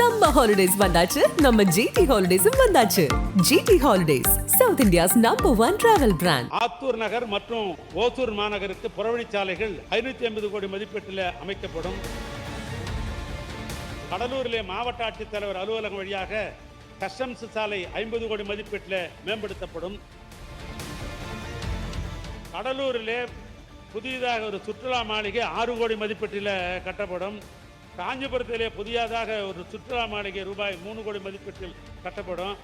Summer holidays வந்தாச்சு. நம்ம GT ஹாலிடேஸும் வந்தாச்சு. GT holidays south India's number one travel brand Attur Nagar மற்றும் ஓசூர் மாநகருக்கு புறவழிச்சாலைகள் ஐநூத்தி ஐம்பது கோடி மதிப்பீட்டில் அமைக்கப்படும். கடலூரிலே மாவட்ட ஆட்சித்தலைவர் அலுவலகம் வழியாக கஸ்டம்ஸ் சாலை ஐம்பது கோடி மதிப்பீட்டில் மேம்படுத்தப்படும். கடலூரிலே புதிதாக ஒரு சுற்றுலா மாளிகை ஆறு கோடி மதிப்பீட்டில் கட்டப்படும். காஞ்சிபுரத்திலே புதியதாக ஒரு சுற்றுலா மாளிகை ரூபாய் மூணு கோடி மதிப்பீட்டில் கட்டப்படும்.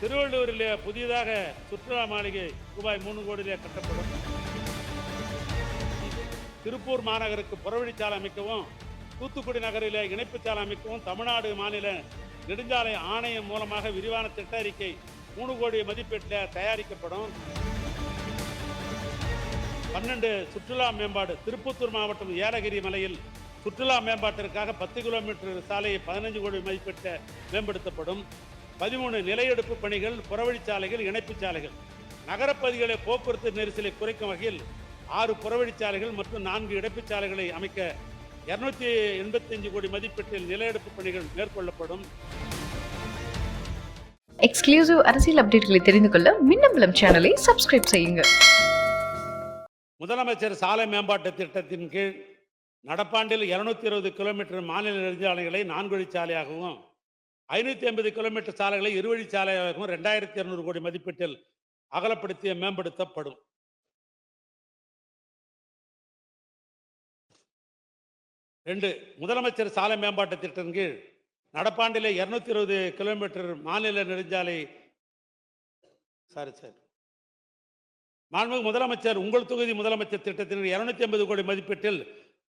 திருவள்ளூரிலே புதியதாக சுற்றுலா மாளிகை ரூபாய் மூணு கோடியிலே கட்டப்படும். திருப்பூர் மாநகருக்கு புறவழிச்சாலை அமைக்கவும் தூத்துக்குடி நகரில் இணைப்புச் சாலை அமைக்கவும் தமிழ்நாடு மாநில நெடுஞ்சாலை ஆணையம் மூலமாக விரிவான திட்ட அறிக்கை மூணு கோடி மதிப்பீட்டில் தயாரிக்கப்படும். பன்னெண்டு சுற்றுலா மேம்பாடு திருப்பத்தூர் மாவட்டம் ஏலகிரி மலையில் சுற்றுலா மேம்பாட்டிற்காக பத்து கிலோமீட்டர் சாலையை பதினஞ்சு கோடி மதிப்பீட்ட மேம்படுத்தப்படும். பதிமூணு நிலையெடுப்பு பணிகள் புறவழிச்சாலைகள் இணைப்புச் சாலைகள். நகரப்பகுதிகளை போக்குவரத்து நெரிசலை குறைக்கும் வகையில் ஆறு புறவழிச்சாலைகள் மற்றும் நான்கு இடைப்புச் சாலைகளை அமைக்க இருநூத்தி எண்பத்தஞ்சு கோடி மதிப்பீட்டில் நிலையெடுப்பு பணிகள் மேற்கொள்ளப்படும். எக்ஸ்க்ளூசிவ் அரசியல் அப்டேட்களை தெரிந்து கொள்ள மின்னம்பலம் சேனலை சப்ஸ்கிரைப் செய்யுங்க முதலமைச்சர் சாலை மேம்பாட்டு திட்டத்தின் கீழ் நடப்பாண்டில் இருநூத்தி இருபது கிலோமீட்டர் மாநில நெடுஞ்சாலைகளை நான்கு வழிச்சாலையாகவும் ஐநூற்றி ஐம்பது கிலோமீட்டர் சாலைகளை இருவழிச்சாலையாகவும் ரெண்டாயிரத்தி இருநூறு கோடி மதிப்பீட்டில் அகலப்படுத்திய மேம்படுத்தப்படும். ரெண்டு முதலமைச்சர் சாலை மேம்பாட்டு திட்டத்தின் கீழ் நடப்பாண்டிலே இருநூத்தி இருபது கிலோமீட்டர் மாநில நெடுஞ்சாலை சாரி சார். மாண்புமிகு முதலமைச்சர் உங்கள் தொகுதி முதலமைச்சர் திட்டத்தின் இருநூத்தி ஐம்பது கோடி மதிப்பீட்டில்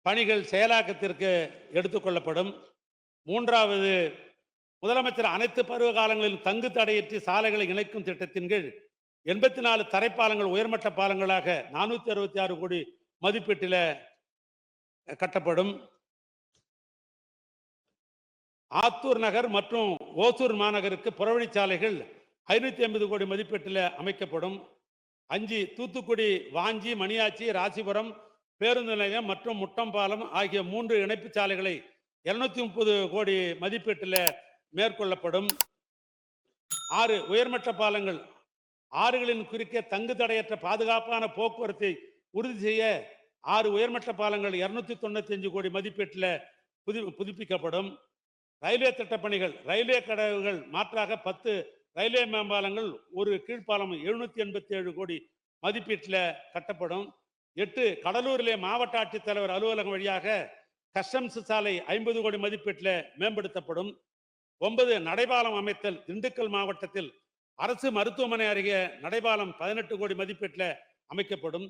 பணிகள் செயலாக்கத்திற்கு எடுத்துக்கொள்ளப்படும் மூன்றாவது முதலமைச்சர் அனைத்து பருவ காலங்களிலும் தங்கு தடையற்றி சாலைகளை இணைக்கும் திட்டத்தின் கீழ் எண்பத்தி நாலு தரைப்பாலங்கள் உயர்மட்ட பாலங்களாக நானூற்றி அறுபத்தி ஆறு கோடி மதிப்பீட்டில் கட்டப்படும். ஆத்தூர் நகர் மற்றும் ஓசூர் மாநகருக்கு புறவழிச்சாலைகள் ஐநூற்றி ஐம்பது கோடி மதிப்பீட்டில் அமைக்கப்படும். அஞ்சு தூத்துக்குடி வாஞ்சி மணியாச்சி ராசிபுரம் பேருந்து நிலையம் மற்றும் முட்டம்பாலம் ஆகிய மூன்று இணைப்பு சாலைகளை இருநூத்தி முப்பது கோடி மதிப்பீட்டில் மேற்கொள்ளப்படும். ஆறு உயர்மட்ட பாலங்கள் ஆறுகளின் குறுக்கே தங்கு தடையற்ற பாதுகாப்பான போக்குவரத்தை உறுதி செய்ய ஆறு உயர்மட்ட பாலங்கள் இருநூத்தி தொண்ணூத்தி அஞ்சு கோடி மதிப்பீட்டில் புது புதுப்பிக்கப்படும். ரயில்வே திட்டப்பணிகள் ரயில்வே கடவுகள் மாற்றாக பத்து ரயில்வே மேம்பாலங்கள் ஒரு கீழ்ப்பாலம் எழுநூத்தி எண்பத்தி ஏழு கோடி மதிப்பீட்டில் கட்டப்படும். எட்டு கடலூரிலே மாவட்ட ஆட்சித்தலைவர் அலுவலகம் வழியாக கஸ்டம்ஸ் சாலை ஐம்பது கோடி மதிப்பீட்டில் மேம்படுத்தப்படும். ஒன்பது நடைபாலம் அமைத்தல் திண்டுக்கல் மாவட்டத்தில் அரசு மருத்துவமனை அருகே நடைபாலம் பதினெட்டு கோடி மதிப்பீட்டில் அமைக்கப்படும்.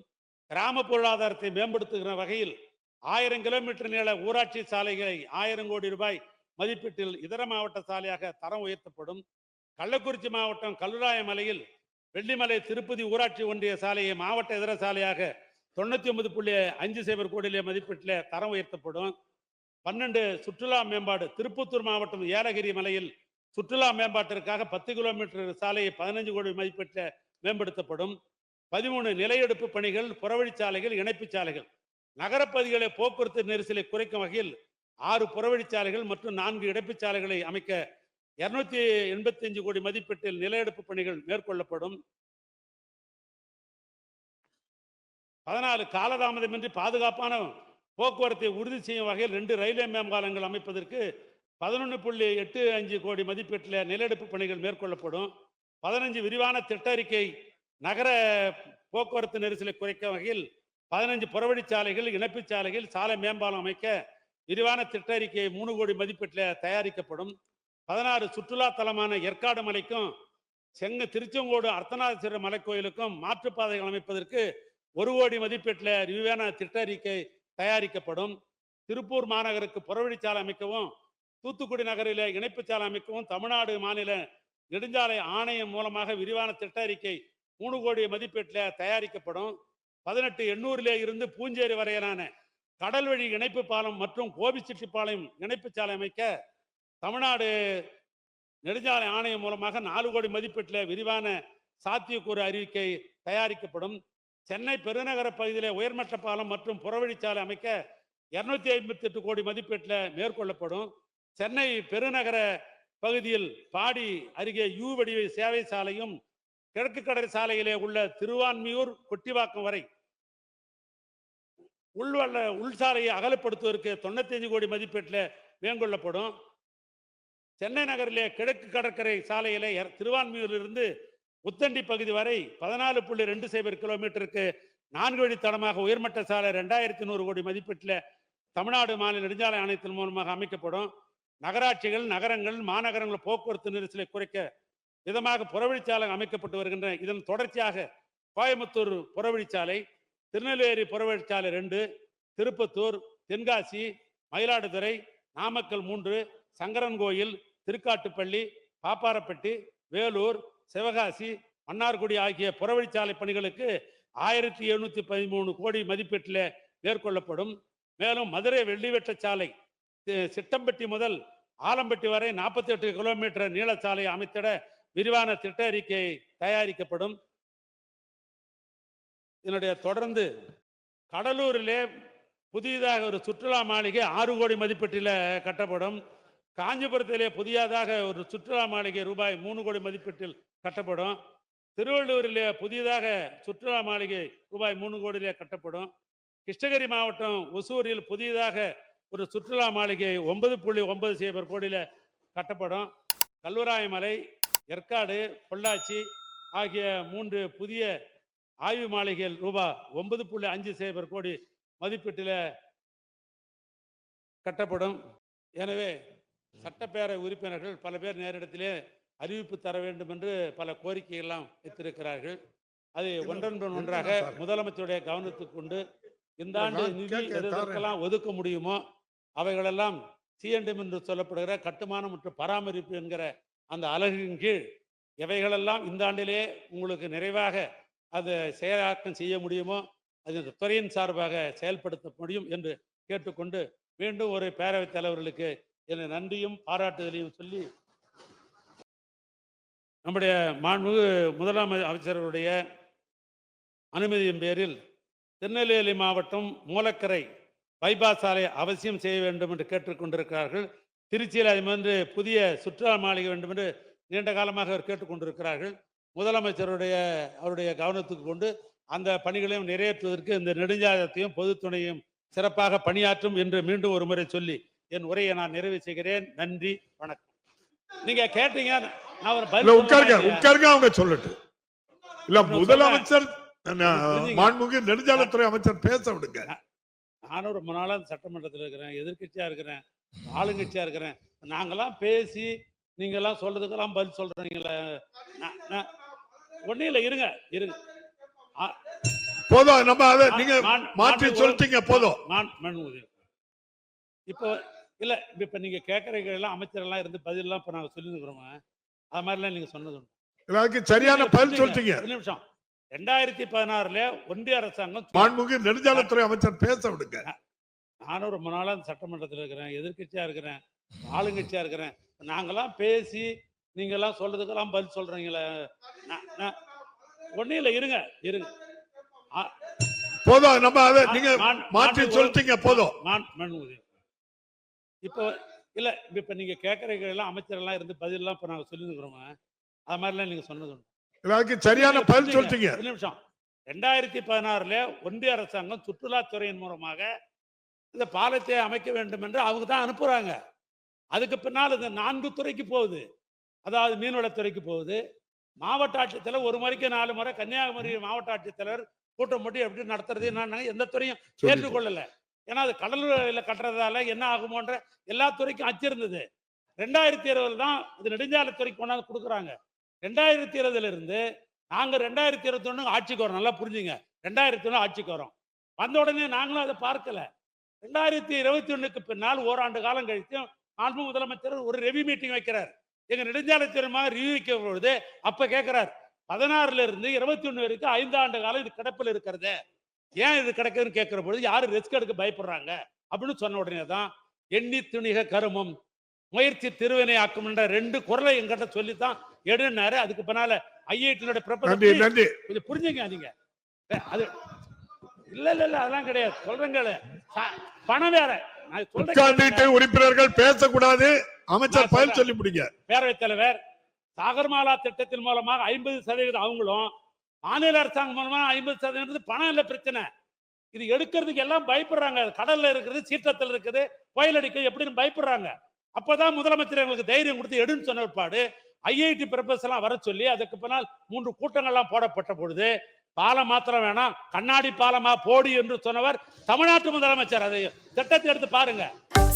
கிராம பொருளாதாரத்தை மேம்படுத்துகிற வகையில் ஆயிரம் கிலோமீட்டர் நீள ஊராட்சி சாலைகளை ஆயிரம் கோடி ரூபாய் மதிப்பீட்டில் இதர மாவட்ட சாலையாக தரம் உயர்த்தப்படும். கள்ளக்குறிச்சி மாவட்டம் கல்லுராய மலையில் வெள்ளிமலை திருப்பதி ஊராட்சி ஒன்றிய சாலையை மாவட்ட இதர சாலையாக தொண்ணூத்தி ஒன்பது புள்ளி அஞ்சு சைபர் கோடியிலே மதிப்பீட்டில் தரம் உயர்த்தப்படும். பன்னெண்டு சுற்றுலா மேம்பாடு. திருப்பத்தூர் மாவட்டம் ஏலகிரி மலையில் சுற்றுலா மேம்பாட்டிற்காக பத்து கிலோமீட்டர் சாலையை பதினஞ்சு கோடி மதிப்பீட்டில் மேம்படுத்தப்படும். பதிமூணு நிலையெடுப்பு பணிகள் புறவழிச்சாலைகள் இணைப்பு சாலைகள் நகரப்பகுதிகளை போக்குவரத்து நெரிசலை குறைக்கும் வகையில் ஆறு புறவழிச்சாலைகள் மற்றும் நான்கு இடைப்பு சாலைகளை அமைக்க இருநூத்தி எண்பத்தி அஞ்சு கோடி மதிப்பீட்டில் நிலையெடுப்பு பணிகள் மேற்கொள்ளப்படும். பதினாலு காலதாமதமின்றி பாதுகாப்பான போக்குவரத்தை உறுதி செய்யும் வகையில் ரெண்டு ரயில்வே மேம்பாலங்கள் அமைப்பதற்கு பதினொன்று புள்ளி எட்டு அஞ்சு கோடி மதிப்பீட்டில் நிலெடுப்பு பணிகள் மேற்கொள்ளப்படும். பதினஞ்சு விரிவான திட்ட அறிக்கை நகர போக்குவரத்து நெரிசலை குறைக்கும் வகையில் பதினஞ்சு புறவழிச்சாலைகள் இணைப்பு சாலைகள் சாலை மேம்பாலம் அமைக்க விரிவான திட்ட அறிக்கை மூணு கோடி மதிப்பீட்டில் தயாரிக்கப்படும். பதினாறு சுற்றுலா தலமான ஏற்காடு மலைக்கும் செங்க திருச்செங்கோடு அர்த்தநாதீஸ்வரர் மலைக்கோயிலுக்கும் மாற்றுப்பாதைகள் அமைப்பதற்கு ஒரு கோடி மதிப்பீட்டில் விரிவான திட்ட அறிக்கை தயாரிக்கப்படும். திருப்பூர் மாநகருக்கு புறவழிச்சாலை அமைக்கவும் தூத்துக்குடி நகரில் இணைப்பு சாலை அமைக்கவும் தமிழ்நாடு மாநில நெடுஞ்சாலை ஆணையம் மூலமாக விரிவான திட்ட அறிக்கை மூணு கோடி மதிப்பீட்டில் தயாரிக்கப்படும். பதினெட்டு எண்ணூறிலே இருந்து பூஞ்சேரி வரையிலான கடல் வழி இணைப்பு பாலம் மற்றும் கோபிச்செட்டிப்பாளையம் இணைப்பு சாலை அமைக்க தமிழ்நாடு நெடுஞ்சாலை ஆணையம் மூலமாக நாலு கோடி மதிப்பீட்டில் விரிவான சாத்தியக்கூறு அறிவிக்கை தயாரிக்கப்படும். சென்னை பெருநகர பகுதியிலே உயர்மட்ட பாலம் மற்றும் புறவழிச்சாலை அமைக்க இருநூத்தி ஐம்பத்தி எட்டு கோடி மதிப்பீட்டில் மேற்கொள்ளப்படும். சென்னை பெருநகர பகுதியில் பாடி அருகே யூ வடிவ சேவை சாலையும் கிழக்கு கடற்கரை சாலையிலே உள்ள திருவான்மியூர் கொட்டிவாக்கம் வரை உள்வள்ள உள்சாலையை அகலப்படுத்துவதற்கு தொண்ணூத்தஞ்சு கோடி மதிப்பீட்டில் மேற்கொள்ளப்படும். சென்னை நகரிலே கிழக்கு கடற்கரை சாலையிலே திருவான்மியூரிலிருந்து உத்தண்டி பகுதி வரை பதினாலு புள்ளி ரெண்டு சைபர் கிலோமீட்டருக்கு நான்கு வழித்தடமாக உயர்மட்ட சாலை ரெண்டாயிரத்தி நூறு கோடி மதிப்பீட்டில் தமிழ்நாடு மாநில நெடுஞ்சாலை ஆணையத்தின் மூலமாக அமைக்கப்படும். நகராட்சிகள் நகரங்கள் மாநகரங்கள் போக்குவரத்து நெரிசலை குறைக்க விதமாக புறவழிச்சாலை அமைக்கப்பட்டு வருகின்றன. இதன் தொடர்ச்சியாக கோயம்புத்தூர் புறவழிச்சாலை திருநெல்வேலி புறவழிச்சாலை ரெண்டு திருப்பத்தூர் தென்காசி மயிலாடுதுறை நாமக்கல் மூன்று சங்கரன்கோயில் திருக்காட்டுப்பள்ளி பாப்பாரப்பட்டி வேலூர் சிவகாசி மன்னார்குடி ஆகிய புறவழிச்சாலை பணிகளுக்கு ஆயிரத்தி எழுநூத்தி பதிமூணு கோடி மதிப்பீட்டில் மேற்கொள்ளப்படும். மேலும் மதுரை வெள்ளிவெட்ட சாலை சிட்டம்பட்டி முதல் ஆலம்பட்டி வரை நாற்பத்தி எட்டு கிலோமீட்டர் நீளச்சாலை அமைத்திட விரிவான திட்ட அறிக்கை தயாரிக்கப்படும். இதனுடைய தொடர்ந்து கடலூரிலே புதிதாக ஒரு சுற்றுலா மாளிகை ஆறு கோடி மதிப்பீட்டில் கட்டப்படும். காஞ்சிபுரத்திலே புதியதாக ஒரு சுற்றுலா மாளிகை ரூபாய் மூணு கோடி மதிப்பீட்டில் கட்டப்படும். திருவள்ளூரிலே புதியதாக சுற்றுலா மாளிகை ரூபாய் மூணு கோடியிலே கட்டப்படும். கிருஷ்ணகிரி மாவட்டம் ஒசூரில் புதியதாக ஒரு சுற்றுலா மாளிகை ஒன்பது புள்ளி ஒன்பது சைபர் கோடியில் கட்டப்படும். கல்வராயமலை ஏற்காடு பொள்ளாச்சி ஆகிய மூன்று புதிய ஆய்வு மாளிகைகள் ரூபாய் ஒன்பது புள்ளி அஞ்சு சைபர் கோடி மதிப்பீட்டில் கட்டப்படும். எனவே சட்டப்பேரவை உறுப்பினர்கள் பல பேர் நேரிடத்திலே அறிவிப்பு தர வேண்டும் என்று பல கோரிக்கையெல்லாம் வைத்திருக்கிறார்கள். அதை ஒன்றன் பின் ஒன்றாக முதலமைச்சருடைய கவனத்துக்கு கொண்டு இந்த ஆண்டு நிதி. எதற்கெல்லாம் ஒதுக்க முடியுமோ அவைகளெல்லாம் சிஎன்டிஎம் என்று சொல்லப்படுகிற கட்டுமானம் மற்றும் பராமரிப்பு என்கிற அந்த அலகின் கீழ் எவைகளெல்லாம் இந்த ஆண்டிலே உங்களுக்கு நிறைவாக அதை செயலாக்கம் செய்ய முடியுமோ அது இந்த துறையின் சார்பாக செயல்படுத்த முடியும் என்று கேட்டுக்கொண்டு மீண்டும் ஒரு பேரவைத் தலைவர்களுக்கு என நன்றியும் பாராட்டுதலையும் சொல்லி நம்முடைய மாண்புமிகு முதலமை அமைச்சர்களுடைய அனுமதியின் பேரில் திருநெல்வேலி மாவட்டம் மூலக்கரை பைபாஸ் சாலை அவசியம் செய்ய வேண்டும் என்று கேட்டுக்கொண்டிருக்கிறார்கள். திருச்சியில் அது வந்து புதிய சுற்றுலா மாளிகை வேண்டும் என்று நீண்ட காலமாக அவர் கேட்டுக்கொண்டிருக்கிறார்கள். முதலமைச்சருடைய அவருடைய கவனத்துக்கு கொண்டு அந்த பணிகளையும் நிறைவேற்றுவதற்கு இந்த நெடுஞ்சாலத்தையும் பொதுத்துணையும் சிறப்பாக பணியாற்றும் என்று மீண்டும் ஒரு முறை சொல்லி என் உரையை நான் நிறைவு செய்கிறேன் நன்றி வணக்கம் நீங்க கேட்டீங்க நான் ஒரு பதில் உட்காருங்க? உட்காருங்க அவங்க சொல்லட்டும் இல்ல நான் முதலமைச்சர். மாண்புமிகு நெடுஞ்சாலைத்துறை அமைச்சர் பேச விடுங்க நானும் ரொம்ப நாளா சட்டமன்றத்தில் இருக்கிறேன் எதிர்க்கட்சியா இருக்கிறேன் ஆளுங்கட்சியா இருக்கிறேன் நாங்கெல்லாம் பேசி நீங்க எல்லாம் சொல்றதுக்கெல்லாம் பதில் சொல்றீங்களே நான்- நான் ஒண்ணும் இல்லை இருங்க இருங்க போதும் நம்ம அதை நீங்க மாற்றி சொல்லிட்டீங்க போதும் மாண்புமிகு. இப்போ இல்ல இப்ப நீங்க கேட்கறீங்க எல்லாம் அமைச்சர் எல்லாம் இருந்து பதில் எல்லாம் இப்ப நாங்க சொல்லிருக்கிறோமா அது மாதிரிலாம் நீங்க சொன்னது உண்டு. சரியான பதில். சொல்லிட்டீங்க. ஒரு நிமிஷம். ரெண்டாயிரத்தி பதினாறுல ஒன்றிய அரசாங்கம் மாண்புமிகு நெடுஞ்சாலைத்துறை அமைச்சர் பேச விடுங்க. நானும் ரொம்ப நாளா சட்டமன்றத்தில் இருக்கிறேன். எதிர்க்கட்சியா இருக்கிறேன். ஆளுங்கட்சியா இருக்கிறேன். நாங்கெல்லாம் பேசி நீங்க எல்லாம் சொல்றதுக்கெல்லாம் பதில் நான் ஒண்ணும் இல்லை இருங்க இருங்க. போதும் நம்ம அதை நீங்க மாண்- மாற்றி சொல்லிட்டீங்க போதும். மாண்- மாண்புமிகு. இப்போ இல்ல இப்ப நீங்க கேட்கறீங்க எல்லாம் அமைச்சர் எல்லாம் இருந்து பதில் எல்லாம் இப்ப நாங்க சொல்லிருக்கிறோமா அது மாதிரிலாம் நீங்க சொன்னது உண்டு. சரியான பதில். சொல்லிட்டீங்க. ஒரு நிமிஷம். ரெண்டாயிரத்தி பதினாறுல ஒன்றிய அரசாங்கம் சுற்றுலாத்துறையின் மூலமாக இந்த பாலத்தை அமைக்க வேண்டும் என்று அவங்க தான் அனுப்புறாங்க. அதுக்கு பின்னால் இந்த நான்கு துறைக்கு போகுது. அதாவது மீன்வளத்துறைக்கு போகுது. மாவட்ட ஆட்சித்தலைவர் ஒரு முறைக்கு நாலு முறை கன்னியாகுமரி மாவட்ட ஆட்சித்தலைவர் கூட்டம் போட்டு எப்படி நடத்துறது என்னன்னு எந்த துறையும் சொல்லிட்டீங்க. ஏற்றுக்கொள்ளல. ஏன்னா அது கடலூரில் கட்டுறதால என்ன ஆகுமோன்ற எல்லா துறைக்கும் அச்சிருந்தது ரெண்டாயிரத்தி இருபதுல தான் இது நெடுஞ்சாலைத்துறைக்கு கொண்டாந்து கொடுக்குறாங்க. ரெண்டாயிரத்தி இருபதுல இருந்து ரெண்டாயிரத்தி இருபத்தி ஒன்று ஆட்சிக்கு வரோம். நல்லா புரிஞ்சுங்க. ரெண்டாயிரத்தி ஒன்று ஆட்சிக்கு வரோம். வந்த உடனே நாங்களும் அதை பார்க்கல. ரெண்டாயிரத்தி இருபத்தி ஒன்றுக்கு பின்னால் ஓராண்டு காலம் கழித்து மாண்பு முதலமைச்சர் ஒரு ரெவி மீட்டிங் வைக்கிறார். எங்க நெடுஞ்சாலைத்துறைமாக ரிவ்யூ வைக்க பொழுது அப்ப கேட்கிறார் பதினாறுல இருந்து இருபத்தி ஒன்று வரைக்கும் ஐந்து ஆண்டு காலம் இது கிடப்பில் இருக்கிறது. ஏன் இது கிடக்குதுன்னு கேட்கிற பொழுது யாரும் ரிஸ்க் எடுக்க பயப்படுறாங்க? அப்படின்னு சொன்ன உடனே தான் எண்ணி துணிக கருமம் முயற்சி திருவினை ஆக்கும்ன்ற ரெண்டு குரலை எங்கிட்ட சொல்லித்தான் எடுனாரு அதுக்கு பின்னால பிரபல நன்றி கொஞ்சம் புரிஞ்சுங்க நீங்க. அது இல்ல இல்ல இல்ல அதெல்லாம் கிடையாது. சொல்றேங்க பணம் வேற. நான் சொல்றேன். உறுப்பினர்கள் பேசக்கூடாது. அமைச்சர் சொல்றேன். சொல்லி முடிங்க. பேரவைத் தலைவர் சாகர்மாலா திட்டத்தின் மூலமாக ஐம்பது சதவீதம் அவங்களும் மாநில அரசாங்கம் மூலமா ஐம்பது சதவீதம் பணம் இல்ல பிரச்சனை. இது எடுக்கிறதுக்கு எல்லாம் பயப்படுறாங்க. கடல்ல இருக்குது சீற்றத்தில் இருக்குது. புயல் அடிக்க எப்படின்னு பயப்படுறாங்க. அப்பதான் முதலமைச்சர் எங்களுக்கு தைரியம் கொடுத்து எடுன்னு சொன்ன பாடு ஐஐடி ப்ரொஃபஸர் எல்லாம் வர சொல்லி அதுக்கு பின்னால் மூன்று கூட்டங்கள்லாம் போடப்பட்ட பொழுது பாலம் மாத்திரம் வேணாம் கண்ணாடி பாலமா போடி என்று சொன்னவர் தமிழ்நாட்டு முதலமைச்சர். அதை திட்டத்தை எடுத்து பாருங்க.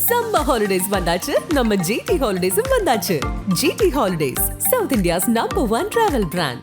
சம்ம ஹாலிடேஸ் வந்தாச்சு. நம்ம ஜிடி ஹாலிடேஸும் வந்தாச்சு. GT holidays south India's number one travel brand